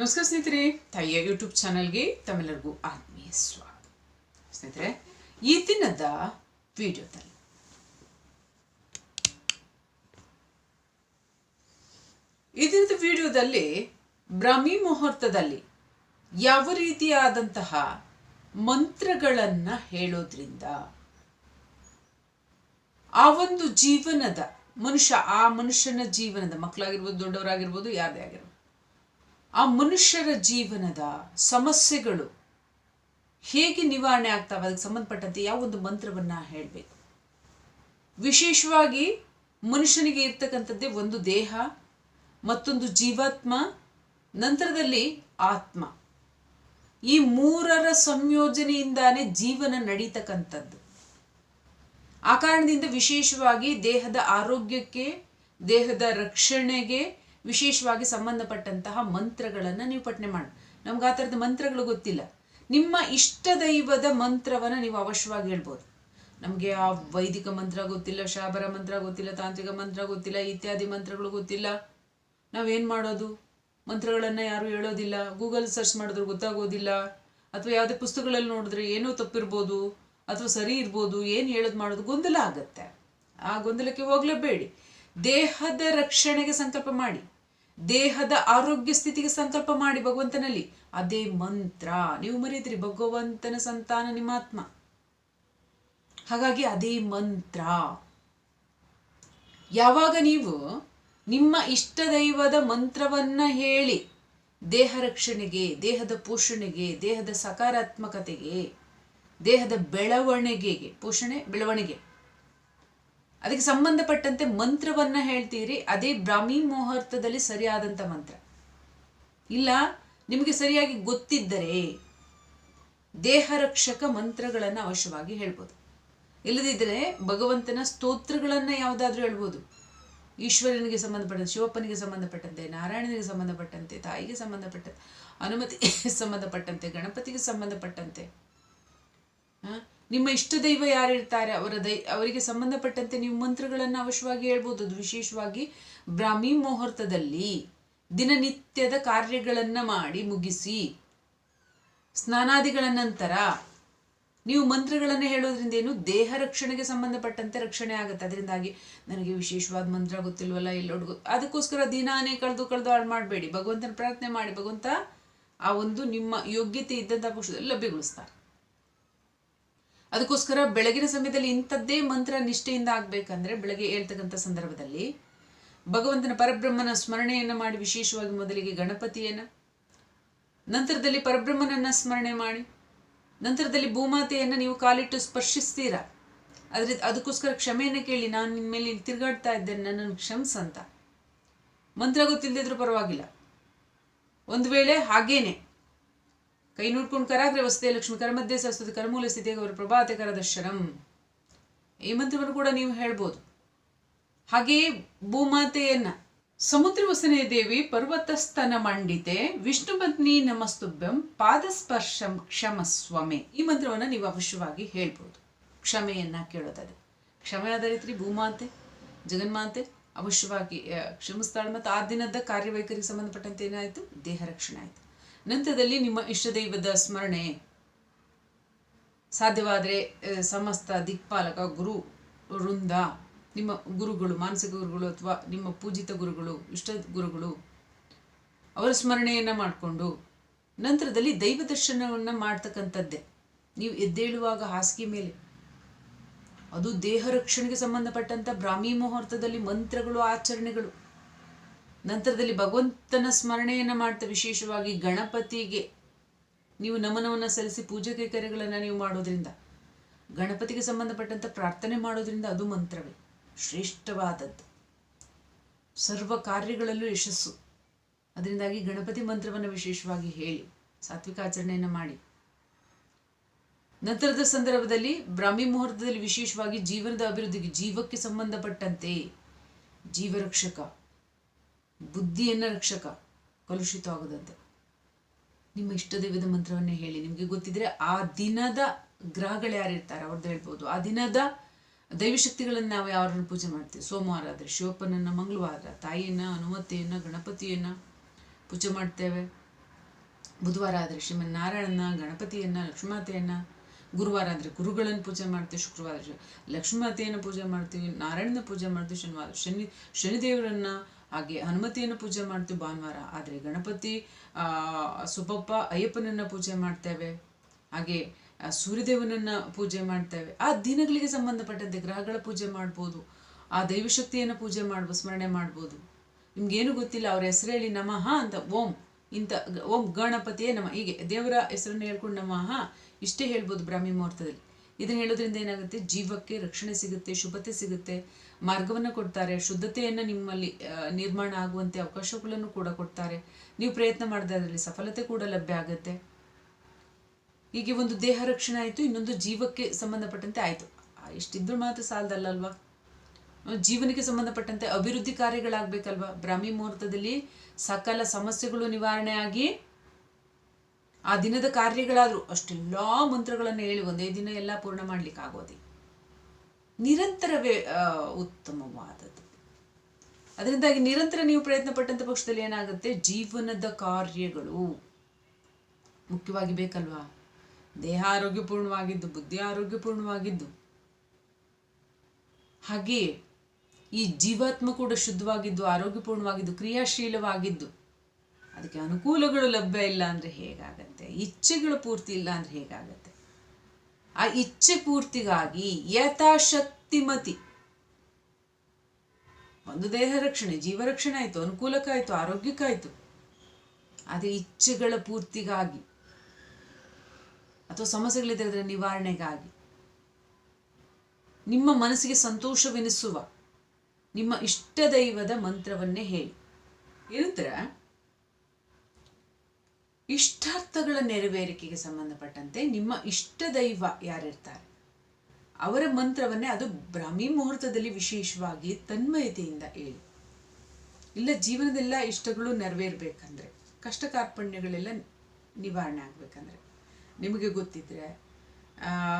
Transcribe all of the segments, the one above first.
ನಮಸ್ಕಾರ ಸ್ನೇಹಿತರೆ, ತಾಯಿಯ ಯೂಟ್ಯೂಬ್ ಚಾನಲ್ಗೆ ತಮ್ಮೆಲ್ಲರಿಗೂ ಆತ್ಮೀಯ ಸ್ವಾಗತ. ಸ್ನೇಹಿತರೆ, ಈ ದಿನದ ವಿಡಿಯೋದಲ್ಲಿ ಈ ದಿನದ ವಿಡಿಯೋದಲ್ಲಿ ಬ್ರಾಹ್ಮಿ ಮುಹೂರ್ತದಲ್ಲಿ ಯಾವ ರೀತಿಯಾದಂತಹ ಮಂತ್ರಗಳನ್ನ ಹೇಳೋದ್ರಿಂದ ಆ ಒಂದು ಜೀವನದ ಮನುಷ್ಯ, ಆ ಮನುಷ್ಯನ ಜೀವನದ ಮಕ್ಕಳಾಗಿರ್ಬೋದು ದೊಡ್ಡವರಾಗಿರ್ಬೋದು, ಯಾರದೇ ಆಗಿರ್ಬೋದು ಆ ಮನುಷ್ಯರ ಜೀವನದ ಸಮಸ್ಯೆಗಳು ಹೇಗೆ ನಿವಾರಣೆ ಆಗ್ತಾವೆ, ಅದಕ್ಕೆ ಸಂಬಂಧಪಟ್ಟಂತೆ ಯಾವ ಒಂದು ಮಂತ್ರವನ್ನ ಹೇಳಬೇಕು. ವಿಶೇಷವಾಗಿ ಮನುಷ್ಯನಿಗೆ ಇರ್ತಕ್ಕಂಥದ್ದೇ ಒಂದು ದೇಹ, ಮತ್ತೊಂದು ಜೀವಾತ್ಮ, ನಂತರದಲ್ಲಿ ಆತ್ಮ. ಈ ಮೂರರ ಸಂಯೋಜನೆಯಿಂದಾನೇ ಜೀವನ ನಡೀತಕ್ಕಂಥದ್ದು. ಆ ಕಾರಣದಿಂದ ವಿಶೇಷವಾಗಿ ದೇಹದ ಆರೋಗ್ಯಕ್ಕೆ, ದೇಹದ ರಕ್ಷಣೆಗೆ ವಿಶೇಷವಾಗಿ ಸಂಬಂಧಪಟ್ಟಂತಹ ಮಂತ್ರಗಳನ್ನು ನೀವು ಪಠನೆ ಮಾಡಿ. ನಮ್ಗೆ ಆ ಥರದ ಮಂತ್ರಗಳು ಗೊತ್ತಿಲ್ಲ. ನಿಮ್ಮ ಇಷ್ಟ ದೈವದ ಮಂತ್ರವನ್ನು ನೀವು ಅವಶ್ಯವಾಗಿ ಹೇಳ್ಬೋದು. ನಮಗೆ ಆ ವೈದಿಕ ಮಂತ್ರ ಗೊತ್ತಿಲ್ಲ, ಶಾಬರ ಮಂತ್ರ ಗೊತ್ತಿಲ್ಲ, ತಾಂತ್ರಿಕ ಮಂತ್ರ ಗೊತ್ತಿಲ್ಲ, ಇತ್ಯಾದಿ ಮಂತ್ರಗಳು ಗೊತ್ತಿಲ್ಲ. ನಾವೇನು ಮಾಡೋದು? ಮಂತ್ರಗಳನ್ನು ಯಾರು ಹೇಳೋದಿಲ್ಲ. ಗೂಗಲ್ ಸರ್ಚ್ ಮಾಡಿದ್ರು ಗೊತ್ತಾಗೋದಿಲ್ಲ. ಅಥವಾ ಯಾವುದೇ ಪುಸ್ತಕಗಳಲ್ಲಿ ನೋಡಿದ್ರೆ ಏನೋ ತಪ್ಪಿರ್ಬೋದು, ಅಥವಾ ಸರಿ ಇರ್ಬೋದು, ಏನು ಹೇಳೋದು ಮಾಡೋದು ಗೊಂದಲ ಆಗುತ್ತೆ. ಆ ಗೊಂದಲಕ್ಕೆ ಹೋಗ್ಲೇಬೇಡಿ ದೇಹದ ರಕ್ಷಣೆಗೆ ಸಂಕಲ್ಪ ಮಾಡಿ. ದೇಹದ ಆರೋಗ್ಯ ಸ್ಥಿತಿಗೆ ಸಂಕಲ್ಪ ಮಾಡಿ ಭಗವಂತನಲ್ಲಿ. ಅದೇ ಮಂತ್ರ. ನೀವು ಮರೀತ್ರಿ ಭಗವಂತನ ಸಂತಾನ ನಿಮ್ಮ ಆತ್ಮ. ಹಾಗಾಗಿ ಅದೇ ಮಂತ್ರ. ಯಾವಾಗ ನೀವು ನಿಮ್ಮ ಇಷ್ಟ ದೈವದ ಮಂತ್ರವನ್ನ ಹೇಳಿ, ದೇಹ ರಕ್ಷಣೆಗೆ, ದೇಹದ ಪೋಷಣೆಗೆ, ದೇಹದ ಸಕಾರಾತ್ಮಕತೆಗೆ, ದೇಹದ ಬೆಳವಣಿಗೆಗೆ, ಪೋಷಣೆ, ಬೆಳವಣಿಗೆ. ಅದಕ್ಕೆ ಸಂಬಂಧಪಟ್ಟಂತೆ ಮಂತ್ರವನ್ನ ಹೇಳ್ತೀರಿ, ಅದೇ ಬ್ರಾಹ್ಮಿ ಮುಹೂರ್ತದಲ್ಲಿ ಸರಿಯಾದಂಥ ಮಂತ್ರ. ಇಲ್ಲ, ನಿಮಗೆ ಸರಿಯಾಗಿ ಗೊತ್ತಿದ್ದರೆ ದೇಹ ರಕ್ಷಕ ಮಂತ್ರಗಳನ್ನು ಅವಶ್ಯವಾಗಿ ಹೇಳ್ಬೋದು. ಇಲ್ಲದಿದ್ದರೆ ಭಗವಂತನ ಸ್ತೋತ್ರಗಳನ್ನು ಯಾವುದಾದ್ರೂ ಹೇಳ್ಬೋದು. ಈಶ್ವರನಿಗೆ ಸಂಬಂಧಪಟ್ಟಂತೆ, ಶಿವಪ್ಪನಿಗೆ ಸಂಬಂಧಪಟ್ಟಂತೆ, ನಾರಾಯಣನಿಗೆ ಸಂಬಂಧಪಟ್ಟಂತೆ, ತಾಯಿಗೆ ಸಂಬಂಧಪಟ್ಟಂತೆ ಅನುಮತಿಗೆ ಸಂಬಂಧಪಟ್ಟಂತೆ, ಗಣಪತಿಗೆ ಸಂಬಂಧಪಟ್ಟಂತೆ ನಿಮ್ಮ ಇಷ್ಟ ದೈವ ಯಾರಿರ್ತಾರೆ ಅವರ ದೈ, ಅವರಿಗೆ ಸಂಬಂಧಪಟ್ಟಂತೆ ನೀವು ಮಂತ್ರಗಳನ್ನು ಅವಶ್ಯವಾಗಿ ಹೇಳ್ಬೋದು. ಅದು ವಿಶೇಷವಾಗಿ ಬ್ರಾಹ್ಮಿ ಮುಹೂರ್ತದಲ್ಲಿ ದಿನನಿತ್ಯದ ಕಾರ್ಯಗಳನ್ನು ಮಾಡಿ ಮುಗಿಸಿ ಸ್ನಾನಾದಿಗಳ ನಂತರ ನೀವು ಮಂತ್ರಗಳನ್ನು ಹೇಳೋದ್ರಿಂದ ಏನು? ದೇಹ ರಕ್ಷಣೆಗೆ ಸಂಬಂಧಪಟ್ಟಂತೆ ರಕ್ಷಣೆ ಆಗುತ್ತೆ. ಅದರಿಂದಾಗಿ ನನಗೆ ವಿಶೇಷವಾದ ಮಂತ್ರ ಗೊತ್ತಿಲ್ವಲ್ಲ ಎಲ್ಲೋ ಅದಕ್ಕೋಸ್ಕರ ದಿನಾನೇ ಕಳೆದು ಕಳೆದು ಹಾಳು ಮಾಡಬೇಡಿ. ಭಗವಂತನ ಪ್ರಾರ್ಥನೆ ಮಾಡಿ ಭಗವಂತ ಆ ಒಂದು ನಿಮ್ಮ ಯೋಗ್ಯತೆ ಇದ್ದಂಥ ಪಕ್ಷದಲ್ಲಿ ಲಭ್ಯಗೊಳಿಸ್ತಾರೆ. ಅದಕ್ಕೋಸ್ಕರ ಬೆಳಗಿನ ಸಮಯದಲ್ಲಿ ಇಂಥದ್ದೇ ಮಂತ್ರ ನಿಷ್ಠೆಯಿಂದ ಆಗ್ಬೇಕಂದ್ರೆ ಬೆಳಗ್ಗೆ ಹೇಳ್ತಕ್ಕಂಥ ಸಂದರ್ಭದಲ್ಲಿ ಭಗವಂತನ ಪರಬ್ರಹ್ಮನ ಸ್ಮರಣೆಯನ್ನು ಮಾಡಿ ವಿಶೇಷವಾಗಿ ಮೊದಲಿಗೆ ಗಣಪತಿಯನ್ನ, ನಂತರದಲ್ಲಿ ಪರಬ್ರಹ್ಮನನ್ನ ಸ್ಮರಣೆ ಮಾಡಿ, ನಂತರದಲ್ಲಿ ಭೂಮಾತೆಯನ್ನು ನೀವು ಕಾಲಿಟ್ಟು ಸ್ಪರ್ಶಿಸ್ತೀರಾ? ಅದ್ರ ಅದಕ್ಕೋಸ್ಕರ ಕ್ಷಮೆಯನ್ನು ಕೇಳಿ, ನಾನು ನಿಮ್ಮ ಮೇಲೆ ತಿರುಗಾಡ್ತಾ ಇದ್ದೇನೆ, ನನ್ನನ್ನು ಕ್ಷಮಿಸಂತ ಮಂತ್ರ ಗೊತ್ತಿಲ್ಲದಿದ್ರೂ ಪರವಾಗಿಲ್ಲ. ಒಂದು ವೇಳೆ ಹಾಗೇನೆ ಕೈ ನೋಡ್ಕೊಂಡು ಕರಾಗ್ರೆ ವಸತೆ ಲಕ್ಷ್ಮಿ ಕರಮಧ್ಯೆ ಸರಸ್ವತಿ, ಕರಮೂಲ ಸ್ಥಿತಿ ಅವರ ಪ್ರಭಾತೆ ಕರದರ್ಶನಂ. ಈ ಮಂತ್ರವನ್ನು ಕೂಡ ನೀವು ಹೇಳ್ಬೋದು. ಹಾಗೆಯೇ ಭೂಮಾತೆಯನ್ನ ಸಮುದ್ರ ವಸನೆ ದೇವಿ ಪರ್ವತಸ್ತನ ಮಂಡಿತೆ, ವಿಷ್ಣು ಪತ್ನಿ ನಮಸ್ತುಭ್ಯಂ ಪಾದಸ್ಪರ್ಶಂ ಕ್ಷಮಸ್ವಮೆ. ಈ ಮಂತ್ರವನ್ನು ನೀವು ಅವಶ್ಯವಾಗಿ ಹೇಳ್ಬೋದು. ಕ್ಷಮೆಯನ್ನ ಕೇಳೋದಾದ್ರೆ ಕ್ಷಮೆ ಆದ ರೀತಿ ಭೂಮಾತೆ, ಜಗನ್ಮಾತೆ ಅವಶ್ಯವಾಗಿ ಕ್ಷಮಿಸ್ತಾಳೆ ಮತ್ತು ಆ ದಿನದ ಕಾರ್ಯವೈಖರಿಗೆ ಸಂಬಂಧಪಟ್ಟಂತೆ ಏನಾಯಿತು? ದೇಹ ರಕ್ಷಣೆ ಆಯಿತು. ನಂತರದಲ್ಲಿ ನಿಮ್ಮ ಇಷ್ಟದೈವದ ಸ್ಮರಣೆ ಸಾಧ್ಯವಾದರೆ ಸಮಸ್ತ ದಿಕ್ಪಾಲಕ ಗುರು ವೃಂದ, ನಿಮ್ಮ ಗುರುಗಳು, ಮಾನಸಿಕ ಗುರುಗಳು ಅಥವಾ ನಿಮ್ಮ ಪೂಜಿತ ಗುರುಗಳು, ಇಷ್ಟ ಗುರುಗಳು, ಅವರ ಸ್ಮರಣೆಯನ್ನು ಮಾಡಿಕೊಂಡು ನಂತರದಲ್ಲಿ ದೈವ ದರ್ಶನವನ್ನು ಮಾಡ್ತಕ್ಕಂಥದ್ದೇ. ನೀವು ಎದ್ದೇಳುವಾಗ ಹಾಸಿಗೆ ಮೇಲೆ. ಅದು ದೇಹ ರಕ್ಷಣೆಗೆ ಸಂಬಂಧಪಟ್ಟಂಥ ಬ್ರಾಹ್ಮಿ ಮುಹೂರ್ತದಲ್ಲಿ ಮಂತ್ರಗಳು, ಆಚರಣೆಗಳು. ನಂತರದಲ್ಲಿ ಭಗವಂತನ ಸ್ಮರಣೆಯನ್ನು ಮಾಡ್ತಾ ವಿಶೇಷವಾಗಿ ಗಣಪತಿಗೆ. ನೀವು ನಮನವನ್ನು ಸಲ್ಲಿಸಿ ಪೂಜೆ ಕೈಕರ್ಯಗಳನ್ನು ನೀವು ಮಾಡೋದ್ರಿಂದ, ಗಣಪತಿಗೆ ಸಂಬಂಧಪಟ್ಟಂಥ ಪ್ರಾರ್ಥನೆ ಮಾಡೋದ್ರಿಂದ ಅದು ಮಂತ್ರವೇ, ಶ್ರೇಷ್ಠವಾದದ್ದು. ಸರ್ವ ಕಾರ್ಯಗಳಲ್ಲೂ ಯಶಸ್ಸು. ಅದರಿಂದಾಗಿ ಗಣಪತಿ ಮಂತ್ರವನ್ನು ವಿಶೇಷವಾಗಿ ಹೇಳಿ, ಸಾತ್ವಿಕ ಆಚರಣೆಯನ್ನು ಮಾಡಿ. ನಂತರದ ಸಂದರ್ಭದಲ್ಲಿ ಬ್ರಾಹ್ಮಿ ಮುಹೂರ್ತದಲ್ಲಿ ವಿಶೇಷವಾಗಿ ಜೀವನದ ಅಭಿವೃದ್ಧಿಗೆ ಜೀವಕ್ಕೆ ಸಂಬಂಧಪಟ್ಟಂತೆ ಜೀವರಕ್ಷಕ ಬುದ್ಧಿಯನ್ನ ರಕ್ಷಕ ಕಲುಷಿತವಾಗದಂತೆ. ನಿಮ್ಮ ಇಷ್ಟ ದೇವದ ಮಂತ್ರವನ್ನೇ ಹೇಳಿ. ನಿಮಗೆ ಗೊತ್ತಿದ್ರೆ ಆ ದಿನದ ಗ್ರಹಗಳು ಯಾರಿರ್ತಾರೆ ಅವ್ರದ್ದು ಹೇಳ್ಬೋದು. ಆ ದಿನದ ದೈವಶಕ್ತಿಗಳನ್ನು ನಾವು ಯಾರನ್ನು ಪೂಜೆ ಮಾಡ್ತೀವಿ? ಸೋಮವಾರ ಆದರೆ ಶಿವಪ್ಪನನ್ನು, ಮಂಗಳವಾರ, ತಾಯಿಯನ್ನ ಹನುಮತಿಯನ್ನು ಗಣಪತಿಯನ್ನು ಪೂಜೆ ಮಾಡ್ತೇವೆ. ಬುಧವಾರ ಆದರೆ ಶ್ರೀಮನ್ನಾರಾಯಣನ ಗಣಪತಿಯನ್ನು, ಲಕ್ಷ್ಮೀಮಾತೆಯನ್ನ, ಗುರುವಾರ ಅಂದರೆ ಗುರುಗಳನ್ನು ಪೂಜೆ ಮಾಡ್ತೀವಿ, ಶುಕ್ರವಾರ ಲಕ್ಷ್ಮೀ ಲಕ್ಷ್ಮೀಮಾತೆಯನ್ನು ಪೂಜೆ ಮಾಡ್ತೀವಿ ನಾರಾಯಣನ ಪೂಜೆ ಮಾಡ್ತೀವಿ, ಶನಿವಾರ, ಶನಿ, ಶನಿದೇವರನ್ನ ಹಾಗೆ ಹನುಮತಿಯನ್ನು ಪೂಜೆ ಮಾಡ್ತೀವಿ ಭಾನುವಾರ. ಆದರೆ ಗಣಪತಿ ಸುಬ್ಬಪ್ಪ ಅಯ್ಯಪ್ಪನನ್ನು ಪೂಜೆ ಮಾಡ್ತೇವೆ. ಹಾಗೆ ಸೂರ್ಯದೇವನನ್ನು ಸೂರ್ಯದೇವನನ್ನ ಪೂಜೆ ಮಾಡ್ತೇವೆ. ಆ ದಿನಗಳಿಗೆ ಸಂಬಂಧಪಟ್ಟಂತೆ ಗ್ರಹಗಳ ಪೂಜೆ ಮಾಡ್ಬೋದು. ಆ ದೈವಶಕ್ತಿಯನ್ನು ಪೂಜೆ ಮಾಡ್ಬೋದು ಸ್ಮರಣೆ ಮಾಡ್ಬೋದು. ನಿಮ್ಗೇನು ಗೊತ್ತಿಲ್ಲ, ಅವ್ರ ಹೆಸರು ಹೇಳಿ ನಮಃ ಅಂತ, ಓಂ ಇಂಥ ಓಂ ಗಣಪತಿಯೇ ನಮ. ಹೀಗೆ ದೇವರ ಹೆಸರನ್ನು ಹೇಳ್ಕೊಂಡು ನಮಃ ಇಷ್ಟೇ ಹೇಳ್ಬೋದು ಬ್ರಾಹ್ಮಿ ಮುಹೂರ್ತದಲ್ಲಿ. ಇದನ್ನು ಹೇಳೋದ್ರಿಂದ ಏನಾಗುತ್ತೆ? ಜೀವಕ್ಕೆ ರಕ್ಷಣೆ ಸಿಗುತ್ತೆ, ಶುಭತೆ ಸಿಗುತ್ತೆ. ಮಾರ್ಗವನ್ನು ಕೊಡ್ತಾರೆ. ಶುದ್ಧತೆಯನ್ನು ನಿಮ್ಮಲ್ಲಿ ನಿರ್ಮಾಣ ಆಗುವಂತೆ ಅವಕಾಶಗಳನ್ನು ಕೂಡ ಕೊಡ್ತಾರೆ. ನೀವು ಪ್ರಯತ್ನ ಮಾಡಿದ ಅದರಲ್ಲಿ ಸಫಲತೆ ಕೂಡ ಲಭ್ಯ ಆಗುತ್ತೆ. ಹೀಗೆ ಒಂದು ದೇಹ ರಕ್ಷಣೆ ಆಯಿತು, ಇನ್ನೊಂದು ಜೀವಕ್ಕೆ ಸಂಬಂಧಪಟ್ಟಂತೆ ಆಯಿತು. ಇಷ್ಟಿದ್ರು ಮಾತ್ರ ಸಾಲದಲ್ಲಲ್ವಾ? ಜೀವನಕ್ಕೆ ಸಂಬಂಧಪಟ್ಟಂತೆ ಅಭಿವೃದ್ಧಿ ಕಾರ್ಯಗಳಾಗಬೇಕಲ್ವಾ? ಬ್ರಾಹ್ಮಿ ಮುಹೂರ್ತದಲ್ಲಿ ಸಕಲ ಸಮಸ್ಯೆಗಳು ನಿವಾರಣೆ ಆಗಿ ಆ ದಿನದ ಕಾರ್ಯಗಳಾದರೂ ಅಷ್ಟೆಲ್ಲ ಮಂತ್ರಗಳನ್ನು ಹೇಳಿ ಒಂದೇ ದಿನ ಎಲ್ಲ ಪೂರ್ಣ ಮಾಡ್ಲಿಕ್ಕೆ ಆಗೋದಿ ನಿರಂತರವೇ ಉತ್ತಮವಾದದ್ದು. ಅದರಿಂದಾಗಿ ನಿರಂತರ ನೀವು ಪ್ರಯತ್ನ ಪಟ್ಟಂತ ಪಕ್ಷದಲ್ಲಿ ಏನಾಗುತ್ತೆ? ಜೀವನದ ಕಾರ್ಯಗಳು. ಮುಖ್ಯವಾಗಿ ಬೇಕಲ್ವಾ? ದೇಹ ಆರೋಗ್ಯಪೂರ್ಣವಾಗಿದ್ದು, ಬುದ್ಧಿ ಆರೋಗ್ಯಪೂರ್ಣವಾಗಿದ್ದು. ಹಾಗೆಯೇ ಈ ಜೀವಾತ್ಮ ಕೂಡ ಶುದ್ಧವಾಗಿದ್ದು, ಆರೋಗ್ಯಪೂರ್ಣವಾಗಿದ್ದು, ಕ್ರಿಯಾಶೀಲವಾಗಿದ್ದು ಅದಕ್ಕೆ ಅನುಕೂಲಗಳು ಲಭ್ಯ ಇಲ್ಲ ಅಂದರೆ ಹೇಗಾಗತ್ತೆ? ಇಚ್ಛೆಗಳು ಪೂರ್ತಿ ಇಲ್ಲ ಅಂದರೆ ಹೇಗಾಗತ್ತೆ? ಆ ಇಚ್ಛೆ ಪೂರ್ತಿಗಾಗಿ ಯಥಾಶಕ್ತಿಮತಿ. ಒಂದು ದೇಹ ರಕ್ಷಣೆ, ಜೀವ ರಕ್ಷಣೆ ಆಯಿತು ಅನುಕೂಲಕ್ಕಾಯಿತು ಆರೋಗ್ಯಕ್ಕಾಯಿತು ಅದೇ ಇಚ್ಛೆಗಳ ಪೂರ್ತಿಗಾಗಿ ಅಥವಾ ಸಮಸ್ಯೆಗಳಿದ್ದರೆ ಅದರ ನಿವಾರಣೆಗಾಗಿ ನಿಮ್ಮ ಮನಸ್ಸಿಗೆ ಸಂತೋಷವೆನಿಸುವ ನಿಮ್ಮ ಇಷ್ಟ ದೈವದ ಮಂತ್ರವನ್ನೇ ಹೇಳಿ. ಏನಂದ್ರೆ ಇಷ್ಟಾರ್ಥಗಳ ನೆರವೇರಿಕೆಗೆ ಸಂಬಂಧಪಟ್ಟಂತೆ ನಿಮ್ಮ ಇಷ್ಟ ದೈವ ಯಾರಿರ್ತಾರೆ? ಅವರ ಮಂತ್ರವನ್ನೇ ಅದು ಬ್ರಾಹ್ಮಿ ಮುಹೂರ್ತದಲ್ಲಿ ವಿಶೇಷವಾಗಿ ತನ್ಮಯತೆಯಿಂದ ಹೇಳಿ. ಇಲ್ಲ, ಜೀವನದೆಲ್ಲ ಇಷ್ಟಗಳು ನೆರವೇರ್ಬೇಕಂದ್ರೆ ಕಷ್ಟ ಕಾರ್ಪಣ್ಯಗಳೆಲ್ಲ ನಿವಾರಣೆ ಆಗ್ಬೇಕಂದ್ರೆ. ನಿಮಗೆ ಗೊತ್ತಿದ್ರೆ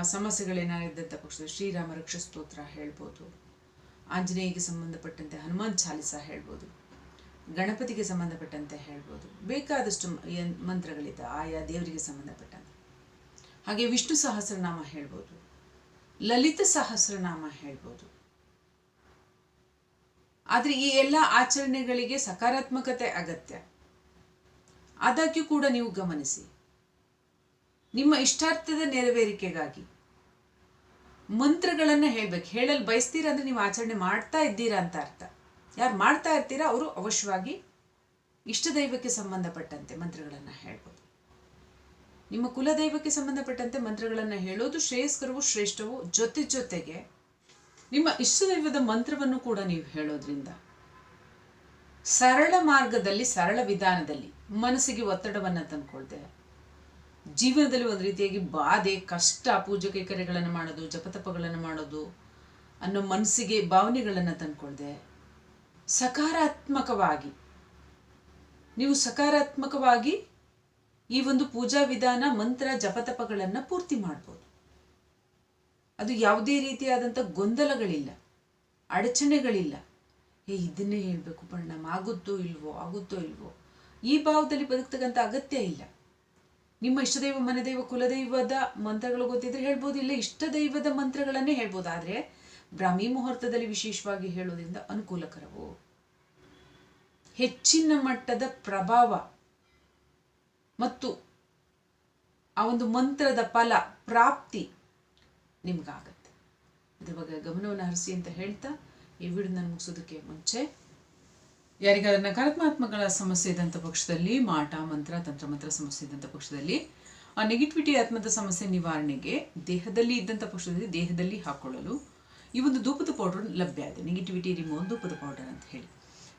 ಸಮಸ್ಯೆಗಳೇನಾಗಿದ್ದಂಥ ಪಕ್ಷದಲ್ಲಿ ಶ್ರೀರಾಮ ರಕ್ಷ ಸ್ತೋತ್ರ ಹೇಳ್ಬೋದು. ಆಂಜನೇಯಗೆ ಸಂಬಂಧಪಟ್ಟಂತೆ ಹನುಮಾನ್ ಚಾಲಿಸ ಹೇಳ್ಬೋದು. ಗಣಪತಿಗೆ ಸಂಬಂಧಪಟ್ಟಂತೆ ಹೇಳ್ಬೋದು. ಬೇಕಾದಷ್ಟು ಮಂತ್ರಗಳಿದೆ, ಆಯಾ ದೇವರಿಗೆ ಸಂಬಂಧಪಟ್ಟಂತೆ. ಹಾಗೆ ವಿಷ್ಣು ಸಹಸ್ರನಾಮ ಹೇಳ್ಬೋದು. ಲಲಿತ ಸಹಸ್ರನಾಮ ಹೇಳ್ಬೋದು. ಆದರೆ ಈ ಎಲ್ಲ ಆಚರಣೆಗಳಿಗೆ ಸಕಾರಾತ್ಮಕತೆ ಅಗತ್ಯ. ಆದಾಗ್ಯೂ ಕೂಡ ನೀವು ಗಮನಿಸಿ. ನಿಮ್ಮ ಇಷ್ಟಾರ್ಥದ ನೆರವೇರಿಕೆಗಾಗಿ ಮಂತ್ರಗಳನ್ನು ಹೇಳ್ಬೇಕು. ಹೇಳಲು ಬಯಸ್ತೀರಾ ಅಂದರೆ ನೀವು ಆಚರಣೆ ಮಾಡ್ತಾ ಇದ್ದೀರಾ ಅಂತ ಅರ್ಥ. ಯಾರು ಮಾಡ್ತಾ ಇರ್ತೀರಾ, ಅವರು ಅವಶ್ಯವಾಗಿ ಇಷ್ಟ ದೈವಕ್ಕೆ ಸಂಬಂಧಪಟ್ಟಂತೆ ಮಂತ್ರಗಳನ್ನು ಹೇಳ್ಬೋದು. ನಿಮ್ಮ ಕುಲದೈವಕ್ಕೆ ಸಂಬಂಧಪಟ್ಟಂತೆ ಮಂತ್ರಗಳನ್ನು ಹೇಳೋದು ಶ್ರೇಯಸ್ಕರವು, ಶ್ರೇಷ್ಠವು, ಜೊತೆ ಜೊತೆಗೆ ನಿಮ್ಮ ಇಷ್ಟ ದೈವದ ಮಂತ್ರವನ್ನು ಕೂಡ ನೀವು ಹೇಳೋದ್ರಿಂದ ಸರಳ ಮಾರ್ಗದಲ್ಲಿ, ಸರಳ ವಿಧಾನದಲ್ಲಿ ಮನಸ್ಸಿಗೆ ಒತ್ತಡವನ್ನು ತಂದ್ಕೊಳ್ತೇವೆ. ಜೀವನದಲ್ಲಿ ಒಂದು ರೀತಿಯಾಗಿ ಬಾಧೆ, ಕಷ್ಟ, ಪೂಜೆ ಕೈಕರ್ಯಗಳನ್ನು ಮಾಡೋದು, ಜಪತಪಗಳನ್ನು ಮಾಡೋದು ಅನ್ನೋ ಮನಸ್ಸಿಗೆ ಭಾವನೆಗಳನ್ನು ತಂದ್ಕೊಳ್ದೆ ಸಕಾರಾತ್ಮಕವಾಗಿ. ನೀವು ಸಕಾರಾತ್ಮಕವಾಗಿ ಈ ಒಂದು ಪೂಜಾ ವಿಧಾನ, ಮಂತ್ರ, ಜಪತಪಗಳನ್ನು ಪೂರ್ತಿ ಮಾಡ್ಬೋದು. ಅದು ಯಾವುದೇ ರೀತಿಯಾದಂಥ ಗೊಂದಲಗಳಿಲ್ಲ, ಅಡಚಣೆಗಳಿಲ್ಲ. ಏ, ಇದನ್ನೇ ಹೇಳಬೇಕು ಪರಿಣಾಮ ಆಗುತ್ತೋ ಇಲ್ವೋ ಆಗುತ್ತೋ ಇಲ್ವೋ. ಈ ಭಾವದಲ್ಲಿ ಬದುಕ್ತಕ್ಕಂಥ ಅಗತ್ಯ ಇಲ್ಲ. ನಿಮ್ಮ ಇಷ್ಟದೈವ, ಮನೆದೈವ, ಕುಲದೈವದ ಮಂತ್ರಗಳು ಗೊತ್ತಿದ್ರೆ ಹೇಳ್ಬೋದು, ಇಲ್ಲ ಇಷ್ಟ ದೈವದ ಮಂತ್ರಗಳನ್ನೇ ಹೇಳ್ಬೋದು. ಆದರೆ ಬ್ರಾಹ್ಮಿ ಮುಹೂರ್ತದಲ್ಲಿ ವಿಶೇಷವಾಗಿ ಹೇಳೋದ್ರಿಂದ ಅನುಕೂಲಕರವು? ಹೆಚ್ಚಿನ ಮಟ್ಟದ ಪ್ರಭಾವ ಮತ್ತು ಆ ಒಂದು ಮಂತ್ರದ ಫಲ, ಪ್ರಾಪ್ತಿ ನಿಮ್ಗಾಗತ್ತೆ. ಇದ್ರ ಬಗ್ಗೆ ಗಮನವನ್ನು ಹರಿಸಿ ಅಂತ ಹೇಳ್ತಾ ಈ ವಿಡಿಯೋನ ಮುಗಿಸೋದಕ್ಕೆ ಮುಂಚೆ ಯಾರಿಗಾದ್ರೂ ನಕಾರಾತ್ಮಕಗಳ ಸಮಸ್ಯೆ ಇದ್ದಂಥ ಪಕ್ಷದಲ್ಲಿ, ಮಾಟ, ಮಂತ್ರ, ತಂತ್ರಮಂತ್ರ ಸಮಸ್ಯೆ ಇದ್ದಂಥ ಪಕ್ಷದಲ್ಲಿ, ಆ ನೆಗೆಟಿವಿಟಿ ಆತ್ಮದ ಸಮಸ್ಯೆ ನಿವಾರಣೆಗೆ ದೇಹದಲ್ಲಿ ಇದ್ದಂಥ ಪಕ್ಷದಲ್ಲಿ ದೇಹದಲ್ಲಿ ಹಾಕೊಳ್ಳಲು ಈ ಒಂದು ಧೂಪದ ಪೌಡರ್ ಲಭ್ಯ ಇದೆ. ನೆಗೆಟಿವಿಟಿ ರಿಮೂವ್ ಧೂಪದ ಪೌಡರ್ ಅಂತ ಹೇಳಿ.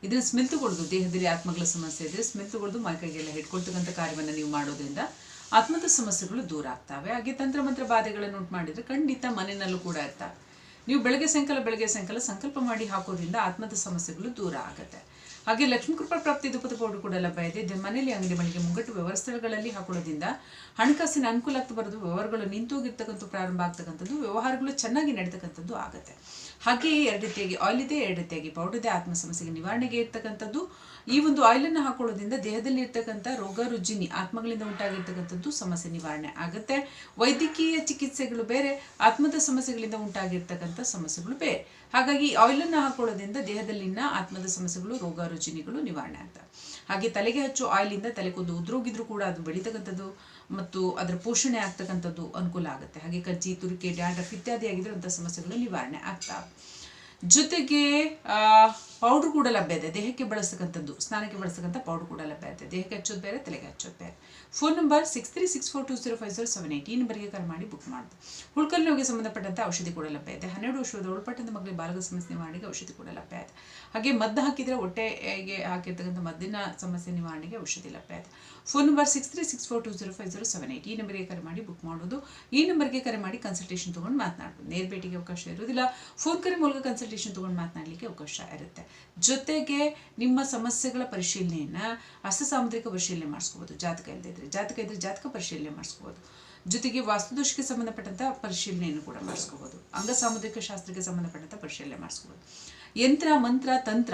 ಇದನ್ನು ಸ್ಮೆಲ್ ದೇಹದಲ್ಲಿ ಆತ್ಮಗಳ ಸಮಸ್ಯೆ ಇದೆ ಸ್ಮೆಲ್ ತಗೊಳ್ಳೋದು ಮೈಕೈಗೆಲ್ಲ ಹಿಡ್ಕೊಳ್ತಕ್ಕಂಥ ಕಾರ್ಯವನ್ನು ನೀವು ಮಾಡೋದ್ರಿಂದ ಆತ್ಮದ ಸಮಸ್ಯೆಗಳು ದೂರ ಆಗ್ತವೆ. ಹಾಗೆ ತಂತ್ರ ಮಂತ್ರ ಬಾಧೆಗಳನ್ನು ಉಂಟು ಮಾಡಿದರೆ ಖಂಡಿತ ಮನೆಯಲ್ಲೂ ಕೂಡ ಇರ್ತವೆ. ನೀವು ಬೆಳಗ್ಗೆ ಸಾಯಂಕಾಲ ಬೆಳಗ್ಗೆ ಸಾಯಂಕಾಲ ಸಂಕಲ್ಪ ಮಾಡಿ ಹಾಕೋದ್ರಿಂದ ಆತ್ಮದ ಸಮಸ್ಯೆಗಳು ದೂರ ಆಗುತ್ತೆ. ಹಾಗೆ ಲಕ್ಷ್ಮೀ ಕೃಪಾ ಪ್ರಾಪ್ತಿ ಧೂಪದ ಪೌಡರ್ ಕೂಡ ಲಭ್ಯ ಇದೆ. ಮನೆಯಲ್ಲಿ ಅಂಗಡಿ ಮಳಿಗೆ ಮುಂಗಟ್ಟು ವ್ಯವಸ್ಥೆಗಳಲ್ಲಿ ಹಾಕೊಳ್ಳೋದ್ರಿಂದ ಹಣಕಾಸಿನ ಅನುಕೂಲ ಆಗ್ತಾ ಬರೋದು, ವ್ಯವಹಾರಗಳು ನಿಂತೋಗಿರ್ತಕ್ಕಂಥ ಪ್ರಾರಂಭ ಆಗ್ತಕ್ಕಂಥದ್ದು, ವ್ಯವಹಾರಗಳು ಚೆನ್ನಾಗಿ ನಡೀತಕ್ಕಂಥದ್ದು ಆಗುತ್ತೆ. ಹಾಗೆಯೇ ಎರಡು ರೀತಿಯಾಗಿ ಆಯಿಲ್ ಇದೆ, ಎರಡು ರೀತಿಯಾಗಿ ಪೌಡರ್ ಇದೆ, ಆತ್ಮ ಸಮಸ್ಯೆಗೆ ನಿವಾರಣೆಗೆ ಇರ್ತಕ್ಕಂಥದ್ದು. ಈ ಒಂದು ಆಯಿಲನ್ನು ಹಾಕೊಳ್ಳೋದ್ರಿಂದ ದೇಹದಲ್ಲಿ ಇರ್ತಕ್ಕಂಥ ರೋಗ, ರುಜಿನಿ, ಆತ್ಮಗಳಿಂದ ಉಂಟಾಗಿರ್ತಕ್ಕಂಥದ್ದು ಸಮಸ್ಯೆ ನಿವಾರಣೆ ಆಗುತ್ತೆ. ವೈದ್ಯಕೀಯ ಚಿಕಿತ್ಸೆಗಳು ಬೇರೆ, ಆತ್ಮದ ಸಮಸ್ಯೆಗಳಿಂದ ಉಂಟಾಗಿರ್ತಕ್ಕಂಥ ಸಮಸ್ಯೆಗಳು ಬೇರೆ. ಹಾಗಾಗಿ ಆಯಿಲನ್ನು ಹಾಕೊಳ್ಳೋದ್ರಿಂದ ದೇಹದಲ್ಲಿನ ಆತ್ಮದ ಸಮಸ್ಯೆಗಳು, ರೋಗ, ರುಜಿನಿಗಳು ನಿವಾರಣೆ ಆಗ್ತವೆ. ಹಾಗೆ ತಲೆಗೆ ಹಚ್ಚೋ ಆಯಿಲಿಂದ ತಲೆ ಕೂದಲು ಉದ್ರೋಗಿದ್ರು ಕೂಡ ಅದು ಬೆಳೀತಕ್ಕಂಥದ್ದು ಮತ್ತು ಅದರ ಪೋಷಣೆ ಆಗ್ತಕ್ಕಂಥದ್ದು ಅನುಕೂಲ ಆಗುತ್ತೆ. ಹಾಗೆ ಕಜ್ಜಿ, ತುರಿಕೆ, ಡ್ಯಾಂಡ್ರಫ್ ಇತ್ಯಾದಿ ಆಗಿದ್ರೆ ಅಂಥ ಸಮಸ್ಯೆಗಳು ನಿವಾರಣೆ ಆಗ್ತಾವೆ. ಜೊತೆಗೆ ಪೌಡ್ರ್ ಕೂಡ ಲಭ್ಯ ಇದೆ. ದೇಹಕ್ಕೆ ಬಳಸ್ತಕ್ಕಂಥದ್ದು ಸ್ನಾನಕ್ಕೆ ಬಳಸ್ತಕ್ಕಂಥ ಪೌಡ್ರ್ ಕೂಡ ಲಭ್ಯ ಇದೆ. ದೇಹಕ್ಕೆ ಹಚ್ಚೋದು ಬೇರೆ, ತಲೆಗೆ ಹಚ್ಚೋದು ಬೇರೆ. Phone number six three six four two zero five zero seven eight ಈ ನಂಬರ್ಗೆ ಕರೆ ಮಾಡಿ ಬುಕ್ ಮಾಡೋದು. ಹುಳ್ಕಲ್ ನೋವಿಗೆ ಸಂಬಂಧಪಟ್ಟಂಥ ಔಷಧಿ ಕೂಡ ಲಭ್ಯ ಇದೆ. ಹನ್ನೆರಡು ವರ್ಷದ ಒಳಪಟ್ಟಂತ ಮಕ್ಕಳಿಗೆ ಬಾಲಕ ಸಮಸ್ಯೆ ನಿವಾರಣೆಗೆ ಔಷಧಿ ಕೂಡ ಲಭ್ಯ ಇದೆ. ಹಾಗೆ ಮದ್ದು ಹಾಕಿದರೆ ಹೊಟ್ಟೆಗೆ ಹಾಕಿರ್ತಕ್ಕಂಥ ಮದ್ದಿನ ಸಮಸ್ಯೆ ನಿವಾರಣೆಗೆ ಔಷಧಿ ಲಭ್ಯ ಇದೆ. Phone number six three six four two zero five zero seven eight ಈ ನಂಬರ್ಗೆ ಕರೆ ಮಾಡಿ ಬುಕ್ ಮಾಡೋದು. ಈ ನಂಬರ್ಗೆ ಕರೆ ಮಾಡಿ ಕನ್ಸಲ್ಟೇಷನ್ ತೊಗೊಂಡು ಮಾತನಾಡ್ಬೋದು. ನೇರ ಭೇಟಿಗೆ ಅವಕಾಶ ಇರೋದಿಲ್ಲ ಫೋನ್ ಕರೆ ಮೂಲಕ ಕನ್ಸಲ್ಟೇಷನ್ ತೊಗೊಂಡು ಮಾತನಾಡಲಿಕ್ಕೆ ಅವಕಾಶ ಇರುತ್ತೆ. ಜೊತೆಗೆ ನಿಮ್ಮ ಸಮಸ್ಯೆಗಳ ಪರಿಶೀಲನೆಯನ್ನು ಹಸ್ತ ಸಾಮುದ್ರಿಕ ಪರಿಶೀಲನೆ ಮಾಡಿಸ್ಕೋಬೋದು, ಜಾತಕ ಇಲ್ಲದೆ ಇದ್ರೆ. ಜಾತಕ ಇದ್ರೆ ಜಾತಕ ಪರಿಶೀಲನೆ ಮಾಡಿಸ್ಕೋಬೋದು. ಜೊತೆಗೆ ವಾಸ್ತುದೋಷಕ್ಕೆ ಸಂಬಂಧಪಟ್ಟಂಥ ಪರಿಶೀಲನೆಯನ್ನು ಕೂಡ ಮಾಡಿಸ್ಕೋಬೋದು. ಅಂಗ ಸಾಮುದ್ರಿಕ ಶಾಸ್ತ್ರಕ್ಕೆ ಸಂಬಂಧಪಟ್ಟಂಥ ಪರಿಶೀಲನೆ ಮಾಡಿಸ್ಕೋಬೋದು. ಯಂತ್ರ, ಮಂತ್ರ, ತಂತ್ರ